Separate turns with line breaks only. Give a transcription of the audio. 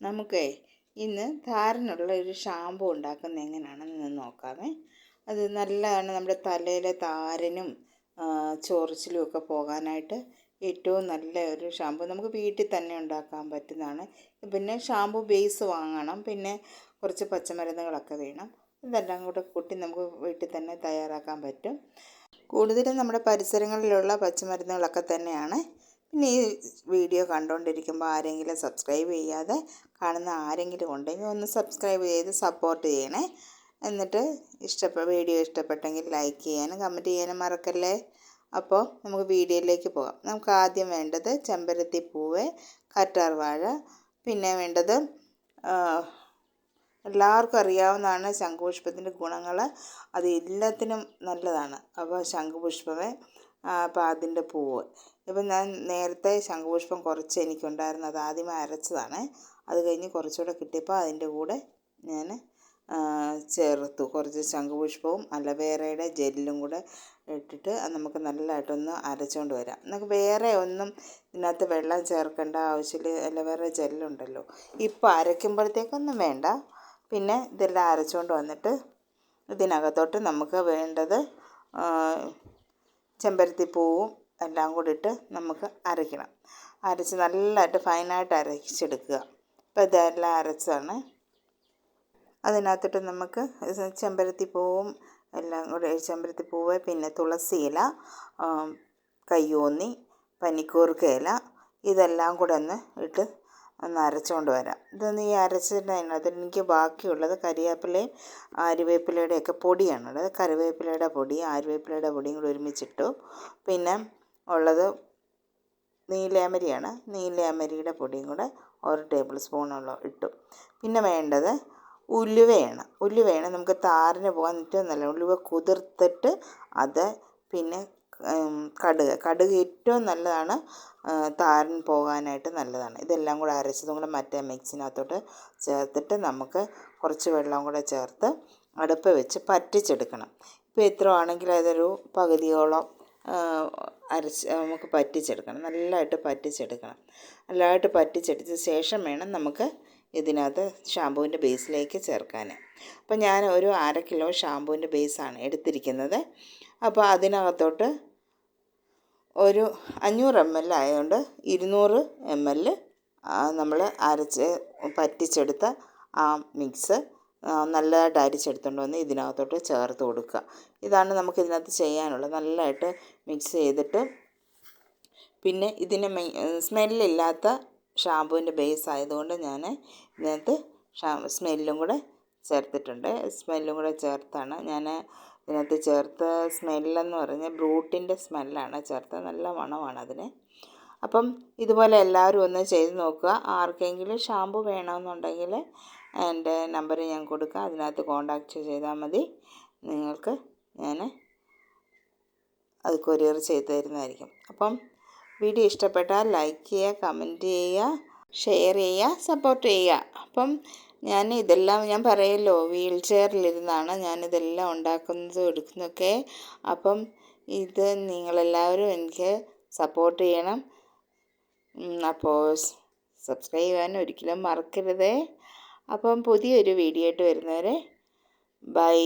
നമുക്കേ ഇന്ന് താരനുള്ള ഒരു ഷാമ്പു ഉണ്ടാക്കുന്ന എങ്ങനെയാണെന്ന് നോക്കാമേ അത് നല്ലതാണ് നമ്മുടെ തലയിലെ താരനും ചൊറിച്ചിലും ഒക്കെ പോകാനായിട്ട് ഏറ്റവും നല്ല ഒരു ഷാമ്പു. നമുക്ക് വീട്ടിൽ തന്നെ ഉണ്ടാക്കാൻ പറ്റുന്നതാണ്. പിന്നെ ഷാമ്പു ബേസ് വാങ്ങണം. പിന്നെ കുറച്ച് പച്ചമരുന്നുകളൊക്കെ വേണം. ഇതെല്ലാം കൂടെ കൂട്ടി നമുക്ക് വീട്ടിൽ തന്നെ തയ്യാറാക്കാൻ പറ്റും. കൂടുതലും നമ്മുടെ പരിസരങ്ങളിലുള്ള പച്ചമരുന്നുകളൊക്കെ തന്നെയാണ്. പിന്നെ ഈ വീഡിയോ കണ്ടുകൊണ്ടിരിക്കുമ്പോൾ ആരെങ്കിലും സബ്സ്ക്രൈബ് ചെയ്യാതെ കാണുന്ന ആരെങ്കിലും ഉണ്ടെങ്കിൽ ഒന്ന് സബ്സ്ക്രൈബ് ചെയ്ത് സപ്പോർട്ട് ചെയ്യണേ. എന്നിട്ട് ഇഷ്ടപ്പെ വീഡിയോ ഇഷ്ടപ്പെട്ടെങ്കിൽ ലൈക്ക് ചെയ്യാനും കമന്റ് ചെയ്യാനും മറക്കല്ലേ? അപ്പോൾ നമുക്ക് വീഡിയോയിലേക്ക് പോകാം. നമുക്ക് ആദ്യം വേണ്ടത് ചെമ്പരത്തി പൂവ് കറ്റാർ വാഴ പിന്നെ വേണ്ടത് എല്ലാവർക്കും അറിയാവുന്നതാണ് ശംഖുപുഷ്പത്തിന്റെ ഗുണങ്ങൾ അത് എല്ലാത്തിനും നല്ലതാണ്. അപ്പോൾ ശംഖുപുഷ്പമേ അപ്പോൾ അതിന്റെ പൂവ്. ഇപ്പം ഞാൻ നേരത്തെ ശംഖുപുഷ്പം കുറച്ച് എനിക്കുണ്ടായിരുന്നു അത് ആദ്യമേ അരച്ചതാണ്. അത് കഴിഞ്ഞ് കുറച്ചുകൂടെ കിട്ടിയപ്പോൾ അതിന്റെ കൂടെ ഞാൻ ചേർത്തു. കുറച്ച് ശംഖുപുഷ്പവും അലവേറയുടെ ജെല്ലും കൂടെ ഇട്ടിട്ട് അത് നമുക്ക് നല്ലതായിട്ടൊന്ന് അരച്ചുകൊണ്ട് വരാം. നമുക്ക് വേറെ ഒന്നും ഇതിനകത്ത് വെള്ളം ചേർക്കേണ്ട ആവശ്യമില്ല. അലവേറ ജെല്ലുണ്ടല്ലോ. ഇപ്പോൾ അരയ്ക്കുമ്പോഴത്തേക്കൊന്നും വേണ്ട. പിന്നെ ഇതെല്ലാം അരച്ചുകൊണ്ട് വന്നിട്ട് ഇതിനകത്തോട്ട് നമുക്ക് വേണ്ടത് ചെമ്പരത്തിപ്പൂവും എല്ലാം കൂടി ഇട്ട് നമുക്ക് അരയ്ക്കണം. അരച്ച് നല്ലതായിട്ട് ഫൈനായിട്ട് അരച്ചെടുക്കുക. അപ്പോൾ ഇതെല്ലാം അരച്ചാണ്. അതിനകത്തിട്ട് നമുക്ക് ചെമ്പരത്തിപ്പൂവും എല്ലാം കൂടി ചെമ്പരത്തിപ്പൂവ് പിന്നെ തുളസി ഇല കയ്യോന്നി പനിക്കൂർക്ക ഇല ഇതെല്ലാം കൂടെ ഒന്ന് ഇട്ട് ഒന്ന് അരച്ചുകൊണ്ട് വരാം. ഇതൊന്ന് ഈ അരച്ചിട്ട് അതിനകത്ത് എനിക്ക് ബാക്കിയുള്ളത് കരിവേപ്പിലയും ആര്യവേപ്പിലയുടെയൊക്കെ പൊടിയാണുള്ളത്. കറിവേപ്പിലയുടെ പൊടി ആര്യവേപ്പിലയുടെ പൊടിയും കൂടി ഒരുമിച്ചിട്ടു. പിന്നെ ഉള്ളത് നീലയമരിയാണ് നീലയമരിയുടെ പൊടിയും കൂടെ ഒരു ടേബിൾ സ്പൂണോളം ഇട്ടു. പിന്നെ വേണ്ടത് ഉലുവയാണ്. ഉലുവയാണ് നമുക്ക് താരന് പോകാൻ ഏറ്റവും നല്ല ഉലുവ കുതിർത്തിട്ട് അത് പിന്നെ കടുക്. കടുക് ഏറ്റവും നല്ലതാണ് താരൻ പോകാനായിട്ട് നല്ലതാണ്. ഇതെല്ലാം കൂടെ അരച്ചതും കൂടെ മറ്റേ മിക്സിനകത്തോട്ട് ചേർത്തിട്ട് നമുക്ക് കുറച്ച് വെള്ളം കൂടെ ചേർത്ത് അടുപ്പ് വെച്ച് പറ്റിച്ചെടുക്കണം. ഇപ്പോൾ ഇത്ര ആണെങ്കിൽ അതൊരു പകുതിയോളം അരച്ച് നമുക്ക് പറ്റിച്ചെടുക്കണം. നല്ലതായിട്ട് പറ്റിച്ചെടുക്കണം. നല്ലതായിട്ട് പറ്റിച്ചെടുത്ത ശേഷം വേണം നമുക്ക് ഇതിനകത്ത് ഷാമ്പുവിന്റെ ബേസിലേക്ക് ചേർക്കാൻ. അപ്പോൾ ഞാൻ ഒരു അര കിലോ ഷാമ്പുവിന്റെ ബേസാണ് എടുത്തിരിക്കുന്നത്. അപ്പോൾ അതിനകത്തോട്ട് ഒരു അഞ്ഞൂറ് എം എൽ ആയതുകൊണ്ട് ഇരുന്നൂറ് എം എൽ നമ്മൾ അരച്ച് പറ്റിച്ചെടുത്ത ആ മിക്സ് നല്ലതായിട്ട് അരിച്ചെടുത്തുകൊണ്ട് വന്ന് ഇതിനകത്തോട്ട് ചേർത്ത് കൊടുക്കുക. ഇതാണ് നമുക്ക് ഇതിനകത്ത് ചെയ്യാനുള്ളത്. നല്ലതായിട്ട് മിക്സ് ചെയ്തിട്ട് പിന്നെ ഇതിന് സ്മെല്ലില്ലാത്ത ഷാമ്പുവിന്റെ ബേസ് ആയതുകൊണ്ട് ഞാൻ ഇതിനകത്ത് സ്മെല്ലും കൂടെ ചേർത്തിട്ടുണ്ട്. സ്മെല്ലും കൂടെ ചേർത്താണ്. ഞാൻ ഇതിനകത്ത് ചേർത്ത സ്മെല്ലെന്ന് പറഞ്ഞാൽ ബ്രൂട്ടിന്റെ സ്മെല്ലാണ്. ചേർത്ത നല്ല മണമാണ് അതിന് അപ്പം ഇതുപോലെ എല്ലാവരും ഒന്ന് ചെയ്ത് നോക്കുക. ആർക്കെങ്കിലും ഷാമ്പു വേണമെന്നുണ്ടെങ്കിൽ എന്റെ നമ്പർ ഞാൻ കൊടുക്കാം. അതിനകത്ത് കോണ്ടാക്റ്റ് ചെയ്താൽ മതി. നിങ്ങൾക്ക് ഞാൻ അത് കൊറിയർ ചെയ്ത് തരുന്നതായിരിക്കും. അപ്പം വീഡിയോ ഇഷ്ടപ്പെട്ടാൽ ലൈക്ക് ചെയ്യുക കമന്റ് ചെയ്യുക ഷെയർ ചെയ്യുക സപ്പോർട്ട് ചെയ്യുക. അപ്പം ഞാൻ ഇതെല്ലാം ഞാൻ പറയല്ലോ വീൽ ചെയറിലിരുന്നാണ് ഞാനിതെല്ലാം ഉണ്ടാക്കുന്നതും എടുക്കുന്നതൊക്കെ. അപ്പം ഇത് നിങ്ങളെല്ലാവരും എനിക്ക് സപ്പോർട്ട് ചെയ്യണം. അപ്പോൾ സബ്സ്ക്രൈബ് ചെയ്യാൻ ഒരിക്കലും മറക്കരുതേ. അപ്പം പുതിയൊരു വീഡിയോ ആയിട്ട് വരുന്നവരെ ബൈ